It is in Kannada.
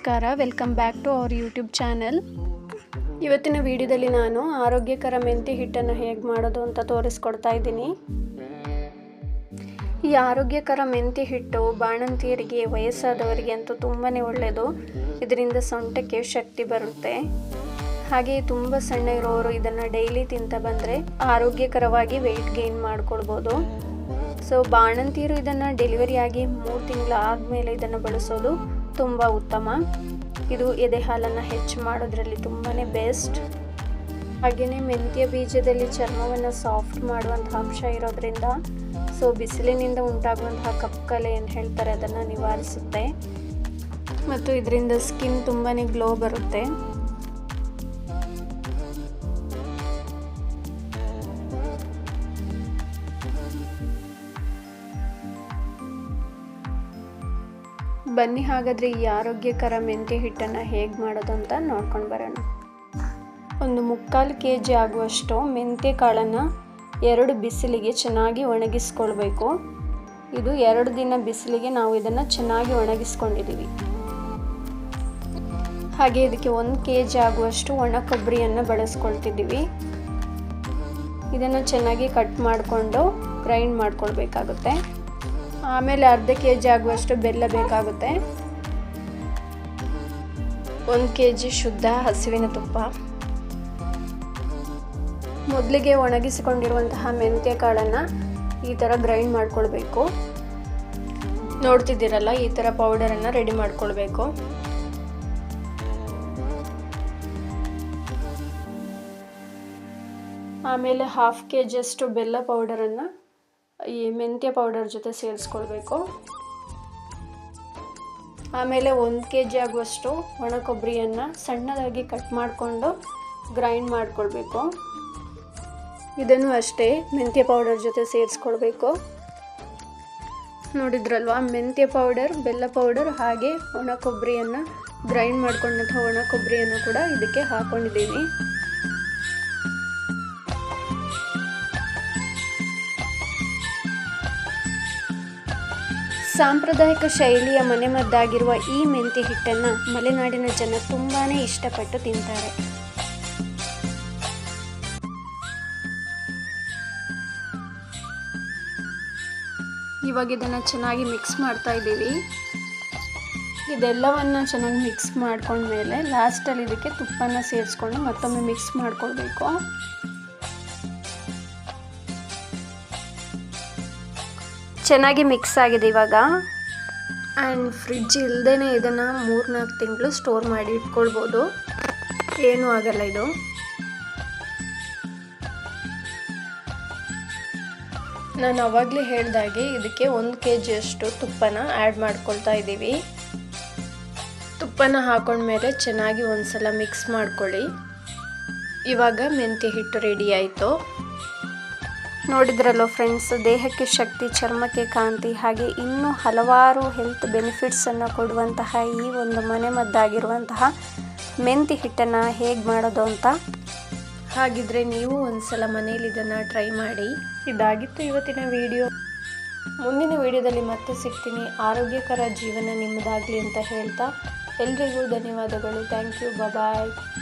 ನಮಸ್ಕಾರ welcome back to our YouTube channel ಇವತ್ತಿನ ವಿಡಿಯೋದಲ್ಲಿ ನಾನು ಆರೋಗ್ಯಕರ ಮೆಂತ್ಯ ಹಿಟ್ಟನ್ನು ಹೇಗೆ ಮಾಡೋದು ಅಂತ ತೋರಿಸ್ಕೊಡ್ತಾ ಇದ್ದೀನಿ. ಈ ಆರೋಗ್ಯಕರ ಮೆಂತ್ಯ ಹಿಟ್ಟು ಬಾಣಂತಿಯರಿಗೆ, ವಯಸ್ಸಾದವರಿಗೆ ಅಂತೂ ತುಂಬಾ ಒಳ್ಳೆಯದು. ಇದರಿಂದ ಸೊಂಟಕ್ಕೆ ಶಕ್ತಿ ಬರುತ್ತೆ. ಹಾಗೆ ತುಂಬ ಸಣ್ಣ ಇರೋರು ಇದನ್ನು ಡೈಲಿ ತಿಂತ ಬಂದರೆ ಆರೋಗ್ಯಕರವಾಗಿ ವೆಯ್ಟ್ ಗೇನ್ ಮಾಡ್ಕೊಳ್ಬೋದು ಸೊ ಬಾಣಂತಿಯರು ಇದನ್ನು ಡೆಲಿವರಿ ಆಗಿ ಮೂರು ತಿಂಗಳು ಆದಮೇಲೆ ಇದನ್ನು ಬಳಸೋದು ತುಂಬ ಉತ್ತಮ. ಇದು ಎದೆ ಹಾಲನ್ನು ಹೆಚ್ಚು ಮಾಡೋದ್ರಲ್ಲಿ ತುಂಬಾ ಬೆಸ್ಟ್. ಹಾಗೆಯೇ ಮೆಂತ್ಯ ಬೀಜದಲ್ಲಿ ಚರ್ಮವನ್ನು ಸಾಫ್ಟ್ ಮಾಡುವಂಥ ಅಂಶ ಇರೋದ್ರಿಂದ ಸೊ ಬಿಸಿಲಿನಿಂದ ಉಂಟಾಗುವಂತಹ ಕಪ್ಪಲೆ ಏನು ಹೇಳ್ತಾರೆ ಅದನ್ನು ನಿವಾರಿಸುತ್ತೆ. ಮತ್ತು ಇದರಿಂದ ಸ್ಕಿನ್ ತುಂಬಾ ಗ್ಲೋ ಬರುತ್ತೆ. ಬನ್ನಿ ಹಾಗಾದರೆ ಈ ಆರೋಗ್ಯಕರ ಮೆಂತ್ಯ ಹಿಟ್ಟನ್ನು ಹೇಗೆ ಮಾಡೋದು ಅಂತ ನೋಡ್ಕೊಂಡು ಬರೋಣ. ಒಂದು ಮುಕ್ಕಾಲು ಕೆ ಜಿ ಆಗುವಷ್ಟು ಮೆಂತ್ಯ ಕಾಳನ್ನು ಎರಡು ಬಿಸಿಲಿಗೆ ಚೆನ್ನಾಗಿ ಒಣಗಿಸ್ಕೊಳ್ಬೇಕು. ಇದು ಎರಡು ದಿನ ಬಿಸಿಲಿಗೆ ನಾವು ಇದನ್ನು ಚೆನ್ನಾಗಿ ಒಣಗಿಸ್ಕೊಂಡಿದ್ದೀವಿ ಹಾಗೆ ಇದಕ್ಕೆ ಒಂದು ಕೆ ಜಿ ಆಗುವಷ್ಟು ಒಣ ಕೊಬ್ಬರಿಯನ್ನು ಬಳಸ್ಕೊಳ್ತಿದ್ದೀವಿ ಇದನ್ನು ಚೆನ್ನಾಗಿ ಕಟ್ ಮಾಡಿಕೊಂಡು ಗ್ರೈಂಡ್ ಮಾಡ್ಕೊಳ್ಬೇಕಾಗುತ್ತೆ. ಆಮೇಲೆ ಅರ್ಧ ಕೆ ಜಿ ಆಗುವಷ್ಟು ಬೆಲ್ಲ ಬೇಕಾಗುತ್ತೆ. ಒಂದು ಕೆ ಜಿ ಶುದ್ಧ ಹಸುವಿನ ತುಪ್ಪ. ಮೊದಲಿಗೆ ಒಣಗಿಸಿಕೊಂಡಿರುವಂತಹ ಮೆಂತ್ಯ ಕಾಳನ್ನು ಈ ಥರ ಗ್ರೈಂಡ್ ಮಾಡ್ಕೊಳ್ಬೇಕು. ನೋಡ್ತಿದ್ದೀರಲ್ಲ, ಈ ಥರ ಪೌಡರನ್ನು ರೆಡಿ ಮಾಡ್ಕೊಳ್ಬೇಕು. ಆಮೇಲೆ ಹಾಫ್ ಕೆ ಜಿಯಷ್ಟು ಬೆಲ್ಲ ಪೌಡರನ್ನು ಈ ಮೆಂತ್ಯ ಪೌಡರ್ ಜೊತೆ ಸೇರಿಸ್ಕೊಳ್ಬೇಕು. ಆಮೇಲೆ ಒಂದು ಕೆ ಜಿ ಆಗುವಷ್ಟು ಒಣ ಕೊಬ್ಬರಿಯನ್ನು ಸಣ್ಣದಾಗಿ ಕಟ್ ಮಾಡಿಕೊಂಡು ಗ್ರೈಂಡ್ ಮಾಡಿಕೊಳ್ಬೇಕು. ಇದನ್ನು ಅಷ್ಟೇ ಮೆಂತ್ಯ ಪೌಡರ್ ಜೊತೆ ಸೇರಿಸ್ಕೊಳ್ಬೇಕು. ನೋಡಿದ್ರಲ್ವಾ, ಮೆಂತ್ಯ ಪೌಡರ್ ಬೆಲ್ಲ ಪೌಡರ್ ಹಾಗೆ ಒಣ ಕೊಬ್ಬರಿಯನ್ನು ಗ್ರೈಂಡ್ ಮಾಡಿಕೊಂಡಂಥ ಒಣ ಕೊಬ್ಬರಿಯನ್ನು ಕೂಡ ಇದಕ್ಕೆ ಹಾಕ್ಕೊಂಡಿದ್ದೀವಿ ಸಾಂಪ್ರದಾಯಿಕ ಶೈಲಿಯ ಮನೆಮದ್ದಾಗಿರುವ ಈ ಮೆಂತ್ಯ ಹಿಟ್ಟನ್ನು ಮಲೆನಾಡಿನ ಜನ ತುಂಬಾನೇ ಇಷ್ಟಪಟ್ಟು ತಿಂತಾರೆ. ಇವಾಗ ಇದನ್ನ ಚೆನ್ನಾಗಿ ಮಿಕ್ಸ್ ಮಾಡ್ತಾ ಇದ್ದೀವಿ. ಇದೆಲ್ಲವನ್ನು ಚೆನ್ನಾಗಿ ಮಿಕ್ಸ್ ಮಾಡ್ಕೊಂಡ್ಮೇಲೆ ಲಾಸ್ಟಲ್ಲಿ ಇದಕ್ಕೆ ತುಪ್ಪನ ಸೇರಿಸ್ಕೊಂಡು ಮತ್ತೊಮ್ಮೆ ಮಿಕ್ಸ್ ಮಾಡ್ಕೊಳ್ಬೇಕು. ಚೆನ್ನಾಗಿ ಮಿಕ್ಸ್ ಆಗಿದೆ ಇವಾಗ. ಆ್ಯಂಡ್ ಫ್ರಿಡ್ಜ್ ಇಲ್ಲದೇ ಇದನ್ನು ಮೂರು ನಾಲ್ಕು ತಿಂಗಳು ಸ್ಟೋರ್ ಮಾಡಿ ಇಟ್ಕೊಳ್ಬೋದು. ಏನೂ ಆಗಲ್ಲ ಇದು. ನಾನು ಅವಾಗಲೇ ಹೇಳ್ದಾಗೆ ಇದಕ್ಕೆ ಒಂದು ಕೆ ಜಿಯಷ್ಟು ತುಪ್ಪನ ಆ್ಯಡ್ ಮಾಡ್ಕೊಳ್ತಾ ಇದ್ದೀವಿ. ತುಪ್ಪನ ಹಾಕೊಂಡ್ಮೇಲೆ ಚೆನ್ನಾಗಿ ಒಂದು ಸಲ ಮಿಕ್ಸ್ ಮಾಡ್ಕೊಳ್ಳಿ. ಇವಾಗ ಮೆಂತ್ಯ ಹಿಟ್ಟು ರೆಡಿ ಆಯಿತು. ನೋಡಿದ್ರಲ್ಲೋ ಫ್ರೆಂಡ್ಸ್ ದೇಹಕ್ಕೆ ಶಕ್ತಿ, ಚರ್ಮಕ್ಕೆ ಕಾಂತಿ, ಹಾಗೆ ಇನ್ನೂ ಹಲವಾರು ಹೆಲ್ತ್ ಬೆನಿಫಿಟ್ಸನ್ನು ಕೊಡುವಂತಹ ಈ ಒಂದು ಮನೆಮದ್ದಾಗಿರುವಂತಹ ಮೆಂತಿ ಹಿಟ್ಟನ್ನು ಹೇಗೆ ಮಾಡೋದು ಅಂತ ಹಾಗಿದ್ರೆ ನೀವು ಒಂದ್ಸಲ ಮನೇಲಿ ಇದನ್ನು ಟ್ರೈ ಮಾಡಿ. ಇದಾಗಿತ್ತು ಇವತ್ತಿನ ವಿಡಿಯೋ ಮುಂದಿನ ವಿಡಿಯೋದಲ್ಲಿ ಮತ್ತೆ ಸಿಗ್ತೀನಿ. ಆರೋಗ್ಯಕರ ಜೀವನ ನಿಮ್ಮದಾಗಲಿ ಅಂತ ಹೇಳ್ತಾ. ಎಲ್ರಿಗೂ ಧನ್ಯವಾದಗಳು. Thank you bye